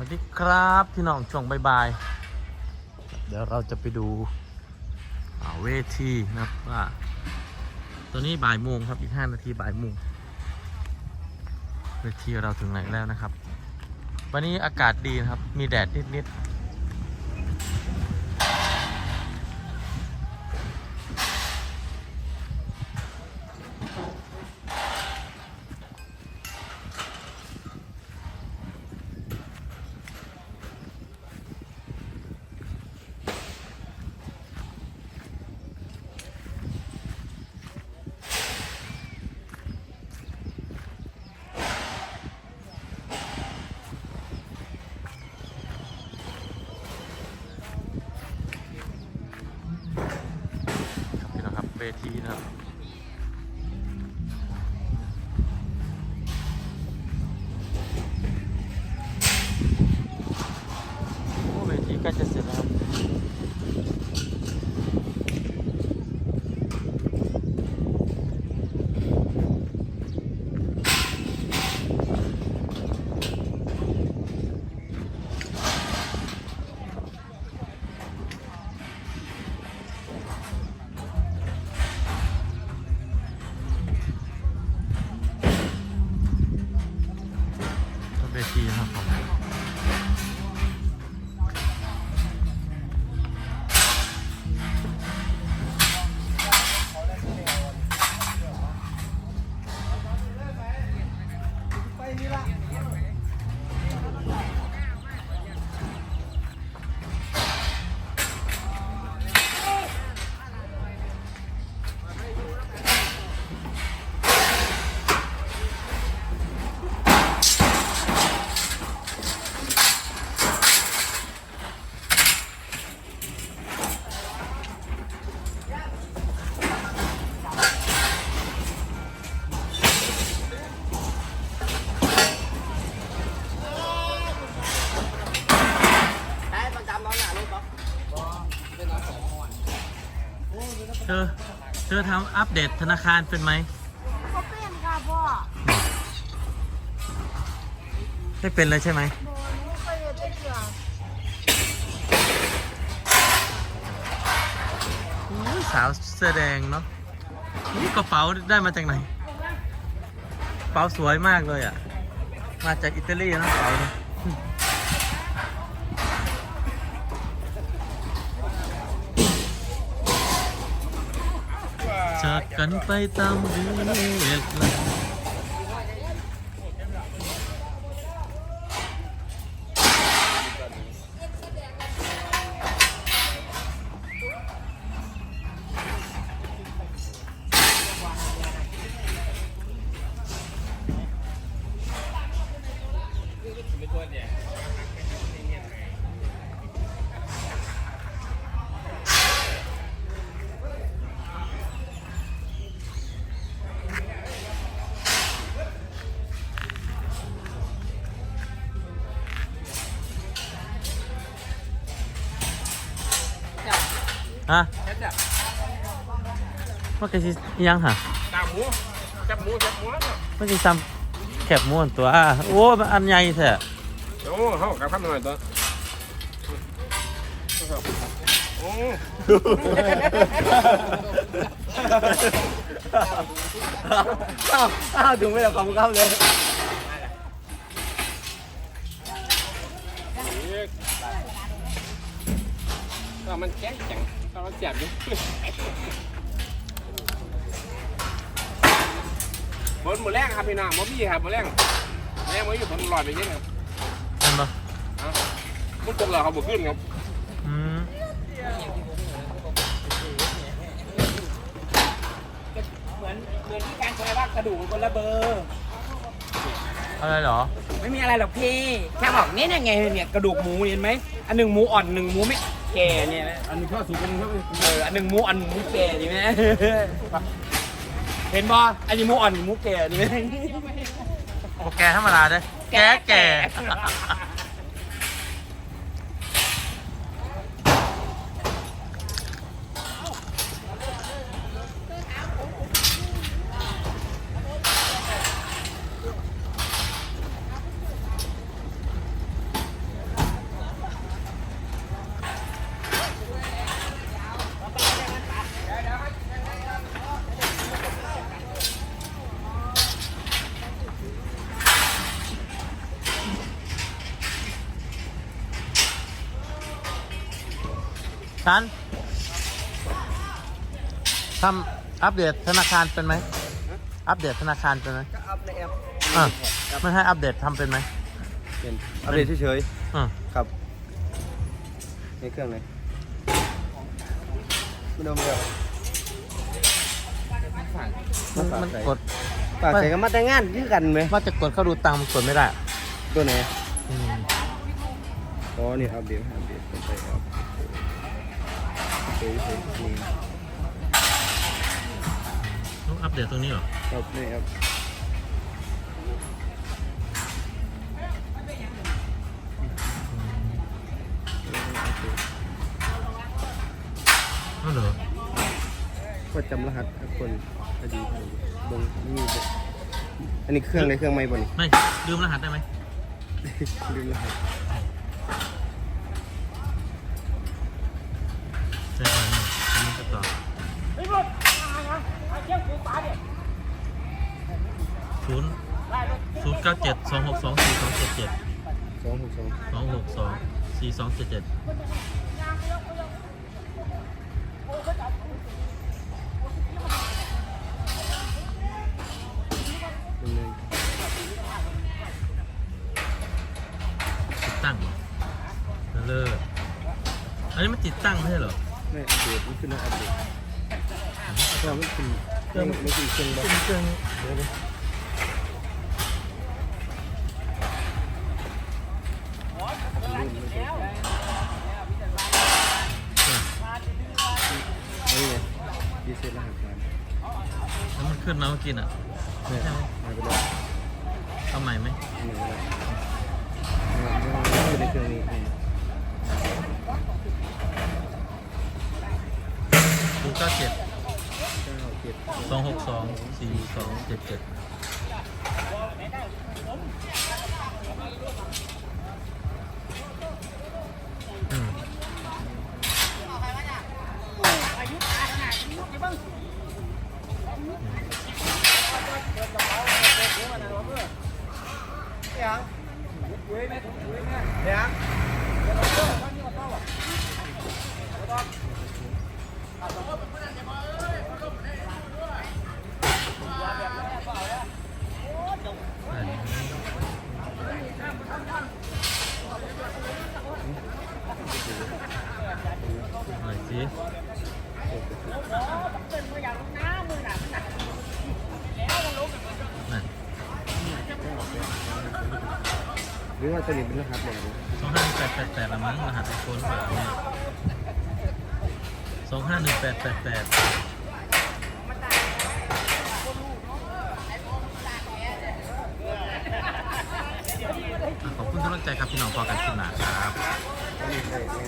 วัสดีครับพี่น้องช่วงบ่ายๆเดี๋ยวเราจะไปดูเวทีนะครับว่าตอนนี้บ่ายโมงครับอีก5นาทีบ่ายโมงเวทีเราถึงไหนแล้วนะครับ วันนี้อากาศดีนะครับ มีแดดนิดๆ เวทีนะครับ อทำอัปเดตธนาคารเป็นไหมเขาเป็นค่ะพ่อไม่เป็นเลยใช่ไหมโดนไม่เคยเห็นได้เกือบอุ๊ยสาวเสื้อแดงเนาะนี่กระเป๋าได้มาจากไหนกระเป๋าสวยมากเลยอะ มาจากอิตาลีนะกระเป๋าเนี่ยากกันไปตามเวลา ฮะว่าแกสิอิหยังฮะจับหมูจับหมูจับหมูแล้วว่าสิซ้ำแคบม้วนตัวโอ้มันอันใหญ่แท้โอ้เขากับข้ามหน่อยตัวโอ้อ้าวอ้าวถึงไม่ได้ขอบคุณครับเลย ก็มันแข็งจังก็มันเสียบอยู่บนหมูแรงครับพี่น้องหมูพี่ครับหมูแรงแรงหมูอยู่บนหลอดไปเยอะครับเห็นปะมุดตรงเราเขาบุกขึ้นครับอืมเหมือนเหมือนที่การแชร์ว่ากระดูกมันคนละเบอร์อะไรเหรอ ไม่มีอะไรหรอกพี่ แค่บอกเนี่ยไงเนี่ยกระดูกหมูเห็นไหม อันหนึ่งหมูอ่อนหนึ่งหมูไม่ แก่เนี่ยนะอันนี้ข้อสูงกันข้อเอออันหนึ่งหมูอ่อนหนึ่งหมูแก่ดีไหมเห็นบ่อันนี้หมูอ่อนหมูแก่ดีไหม โอแกธรรมดาเด้อแกแก่ ชันทำอัปเดตธนาคารเป็นไหม อัปเดตธนาคารเป็นไหมก็อัพในแอปอะไม่ให้อัปเดตทำเป็นไหมเป็นอัปเดตเฉยอะๆครับในเครื่องไหนไม่ต้องเลือกมันมันกดฝากใส่กันมาแต่งงานคือกันไหมว่าจะกดเข้าดูตังค์มันกดไม่ได้ตัวไหนอืมอ๋อนี่อัปเดตอัปเดตเป็นไปครับ เฉยๆนี่ต้องอัปเดตตรงนี้เหรอครับนี่ครับนั่นเหรอก็จำรหัสทุกคนพอดีบงนี่เด้ออันนี้เครื่องในเครื่องไม่บนไม่ลืมรหัสได้ไหม ลืมรหัส ศูนย์ศูนย์เก้าเจ็ดสองหกสองสี่สองเจ็ดเจ็ดสองหกสองสองหกสองสี่สองเจ็ดเจ็ดหนึ่งหนึ่งติดตั้งเหรอเลิศอันนี้มันติดตั้งไม่ใช่เหรอไม่อัปเดตมันขึ้นมาอัปเดตก็มันขึ้นเครื่องไม่ขึ้นเครื่องบ้าเครื่องเครื่องเดี๋ยว แล้วมันขึ้นมาเมื่อกี้น่ะเนี่ยหายไปแล้วเอาใหม่ไหมอันไหนก็ได้เนี่ยมันขึ้นในเครื่องนี้นี่ศูนย์เก้าเจ็ดเก้าเจ็ดสองหกสองสี่สองเจ็ดเจ็ดอืม หน่อยสิ รือว่าตัวนี้เป็นรหัสแบบนี้สองห้าหนึ่งแปดแปดแปดละมั้งรหัสไอโฟนแบบนี้สองห้าหนึ่งแปดแปดแปดขอบคุณทุกกำลังใจครับพี่น้องพอกันขึ้นหนาครับอันนี้ใช่